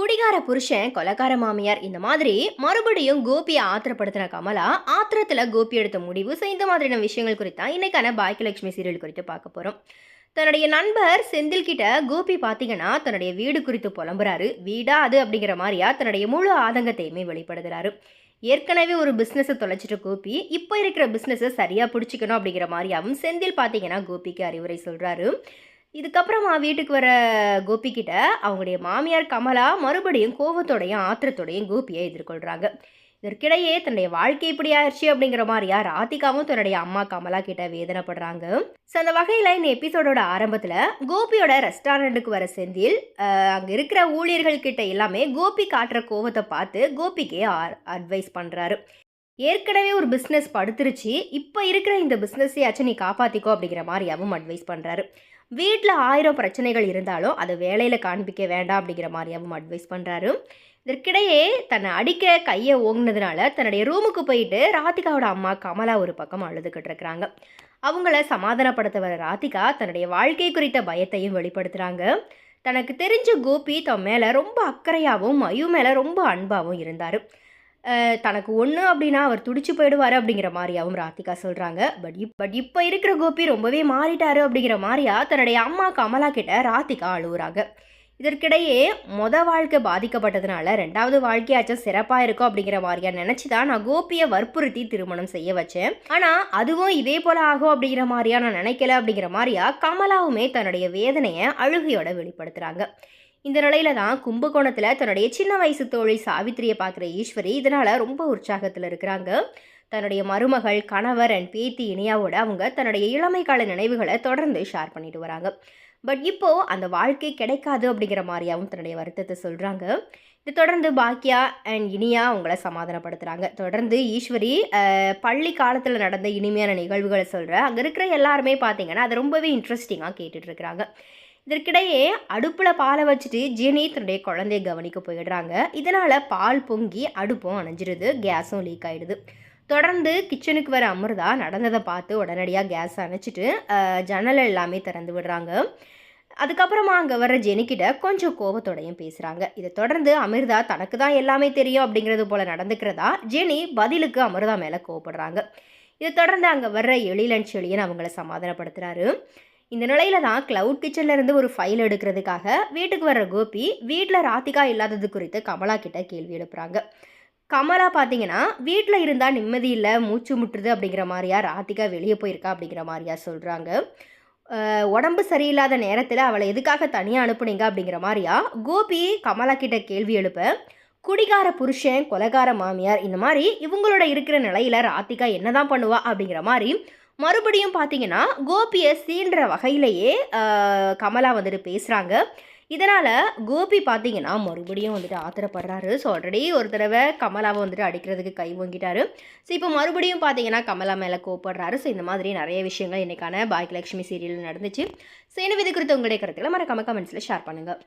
குடிகார புருஷன் கொலகார மாமியார் இந்த மாதிரி மறுபடியும் கோபியை ஆத்திரப்படுத்தின கமலா ஆத்திரத்தில் கோபி எடுத்த முடிவு. ஸோ இந்த மாதிரியான விஷயங்கள் குறித்தா இன்னைக்கான பாக்கியலட்சுமி சீரியல் குறித்து பார்க்க போகிறோம் தன்னுடைய நண்பர் செந்தில் கிட்ட கோபி பார்த்தீங்கன்னா தன்னுடைய வீடு குறித்து புலம்புறாரு. வீடா அது அப்படிங்கிற மாதிரியா தன்னுடைய முழு ஆதங்கத்தையுமே வெளிப்படுத்துறாரு. ஏற்கனவே ஒரு பிஸ்னஸை தொலைச்சிட்ட கோபி இப்போ இருக்கிற பிஸ்னஸை சரியாக பிடிச்சிக்கணும் அப்படிங்கிற மாதிரியாவும் செந்தில் பார்த்தீங்கன்னா கோபிக்கு அறிவுரை சொல்கிறாரு இதுக்கப்புறமா வீட்டுக்கு வர கோபிக்கிட்ட அவங்களுடைய மாமியார் கமலா மறுபடியும் கோபத்தோடையும் ஆத்திரத்தோடையும் கோபியை எதிர்கொள்கிறாங்க இதற்கிடையே தன்னுடைய வாழ்க்கை இப்படி ஆயிடுச்சு அப்படிங்கிற மாதிரியா ராதிகாவும் தன்னுடைய அம்மா கமலா கிட்ட வேதனைப்படுறாங்க. ஸோ அந்த வகையில் இந்த எபிசோடோட ஆரம்பத்தில் கோபியோட ரெஸ்டாரண்ட்டுக்கு வர செந்தில் அங்கே இருக்கிற ஊழியர்கள் கிட்ட எல்லாமே கோபி காட்டுற கோவத்தை பார்த்து கோபிக்கே அட்வைஸ் பண்ணுறாரு ஏற்கனவே ஒரு பிஸ்னஸ் படுத்துருச்சு. இப்போ இருக்கிற இந்த பிஸ்னஸையாச்சும் நீ காப்பாற்றிக்கோ அப்படிங்கிற மாதிரியாவும் அட்வைஸ் பண்ணுறாரு வீட்டில் ஆயிரம் பிரச்சனைகள் இருந்தாலும் அதை வேலையில் காண்பிக்க வேண்டாம் அப்படிங்கிற மாதிரியாவும் அட்வைஸ் பண்ணுறாரு இதற்கிடையே தன்னை அடிக்க கையை ஓங்கினதுனால தன்னுடைய ரூமுக்கு போயிட்டு ராதிகாவோட அம்மா கமலா ஒரு பக்கம் அழுதுகிட்டு இருக்கிறாங்க. அவங்கள சமாதானப்படுத்த வர ராதிகா தன்னுடைய வாழ்க்கை குறித்த பயத்தையும் வெளிப்படுத்துகிறாங்க தனக்கு தெரிஞ்ச கோபி தன் மேலே ரொம்ப அக்கறையாகவும் மயு மேலே ரொம்ப அன்பாகவும் இருந்தார். தனக்கு ஒன்று அப்படின்னா அவர் துடிச்சு போயிடுவார் அப்படிங்கிற மாதிரியாவும் ராதிகா சொல்கிறாங்க பட் இப் பட் இப்போ இருக்கிற கோபி ரொம்பவே மாறிட்டாரு அப்படிங்கிற மாதிரியா தன்னுடைய அம்மா கமலா கிட்ட ராதிகா அழுகுறாங்க இதற்கிடையே மொத வாழ்க்கை பாதிக்கப்பட்டதுனால ரெண்டாவது வாழ்க்கையாச்சும் சிறப்பாக இருக்கும் அப்படிங்கிற மாதிரியா நினச்சி தான் நான் கோபியை வற்புறுத்தி திருமணம் செய்ய வச்சேன். ஆனால் அதுவும் இதே போல் ஆகும் அப்படிங்கிற மாதிரியா நான் நினைக்கல அப்படிங்கிற மாதிரியா கமலாவுமே தன்னுடைய வேதனையை அழுகையோட வெளிப்படுத்துகிறாங்க இந்த நிலையில தான் கும்பகோணத்தில் தன்னுடைய சின்ன வயசு தோழி சாவித்திரியை பார்க்குற ஈஸ்வரி இதனால் ரொம்ப உற்சாகத்தில் இருக்கிறாங்க. தன்னுடைய மருமகள் கணவர் அண்ட் பேத்தி இனியாவோட அவங்க தன்னுடைய இளமை கால நினைவுகளை தொடர்ந்து ஷேர் பண்ணிட்டு வராங்க. பட் இப்போது அந்த வாழ்க்கை கிடைக்காது அப்படிங்கிற மாதிரியாகவும் தன்னுடைய வருத்தத்தை சொல்கிறாங்க இது தொடர்ந்து பாக்கியா அண்ட் இனியா அவங்கள சமாதானப்படுத்துகிறாங்க தொடர்ந்து ஈஸ்வரி பள்ளி காலத்தில் நடந்த இனிமையான நிகழ்வுகளை சொல்கிற அங்கே இருக்கிற எல்லாருமே பார்த்தீங்கன்னா அதை ரொம்பவே இன்ட்ரெஸ்டிங்காக கேட்டுட்ருக்குறாங்க இதற்கிடையே அடுப்பில் பாலை வச்சுட்டு ஜெனி தன்னுடைய குழந்தைய கவனிக்க போயிடுறாங்க. இதனால் பால் பொங்கி அடுப்பும் அணைஞ்சிருது கேஸும் லீக் ஆகிடுது தொடர்ந்து கிச்சனுக்கு வர அமிர்தா நடந்ததை பார்த்து உடனடியாக கேஸ் அணைச்சிட்டு ஜன்னல் எல்லாமே திறந்து விடுறாங்க. அதுக்கப்புறமா அங்கே வர்ற ஜெனிக்கிட்ட கொஞ்சம் கோபத்தோடையும் பேசுகிறாங்க இதை தொடர்ந்து அமிர்தா தனக்கு தான் எல்லாமே தெரியும் அப்படிங்கிறது போல் நடந்துக்கிறதா? ஜெனி பதிலுக்கு அமிர்தா மேலே கோவப்படுறாங்க. இதை தொடர்ந்து அங்கே வர்ற எழிலன் செழியன் அவங்கள சமாதானப்படுத்துகிறாரு இந்த நிலையில தான் கிளவுட் கிச்சன்ல இருந்து ஒரு ஃபைல் எடுக்கிறதுக்காக வீட்டுக்கு வர்ற கோபி வீட்டில் ராதிகா இல்லாதது குறித்து கமலா கிட்ட கேள்வி எழுப்புறாங்க. கமலா பார்த்தீங்கன்னா வீட்டில் இருந்தால் நிம்மதி இல்லை மூச்சு முட்டுறது அப்படிங்கிற மாதிரியா ராதிகா வெளியே போயிருக்கா அப்படிங்கிற மாதிரியா சொல்கிறாங்க உடம்பு சரியில்லாத நேரத்தில் அவளை எதுக்காக தனியாக அனுப்புனீங்க அப்படிங்கிற மாதிரியா கோபி கமலா கிட்ட கேள்வி எழுப்ப குடிகார புருஷன் கொலகார மாமியார் இந்த மாதிரி இவங்களோட இருக்கிற நிலையில் ராதிகா என்னதான் பண்ணுவா அப்படிங்கிற மாதிரி மறுபடியும் பார்த்தீங்கன்னா கோபியை சீன்ற வகையிலேயே கமலா வந்துட்டு பேசுகிறாங்க இதனால் கோபி பார்த்தீங்கன்னா மறுபடியும் வந்துட்டு ஆத்திரப்படுறாரு. ஸோ ஆல்ரெடி ஒரு தடவை கமலாவை வந்துட்டு அடிக்கிறதுக்கு கை வாங்கிட்டாரு ஸோ இப்போ மறுபடியும் பார்த்தீங்கன்னா கமலா மேலே கோப்படுறாரு ஸோ இந்த மாதிரி நிறைய விஷயங்கள் இன்றைக்கான பாக்கியலட்சுமி சீரியல் நடந்துச்சு. ஸோ என்ன விது குறித்து உங்களுடைய கருத்துக்களை மறக்காம கமெண்ட்ஸில் ஷேர் பண்ணுங்கள்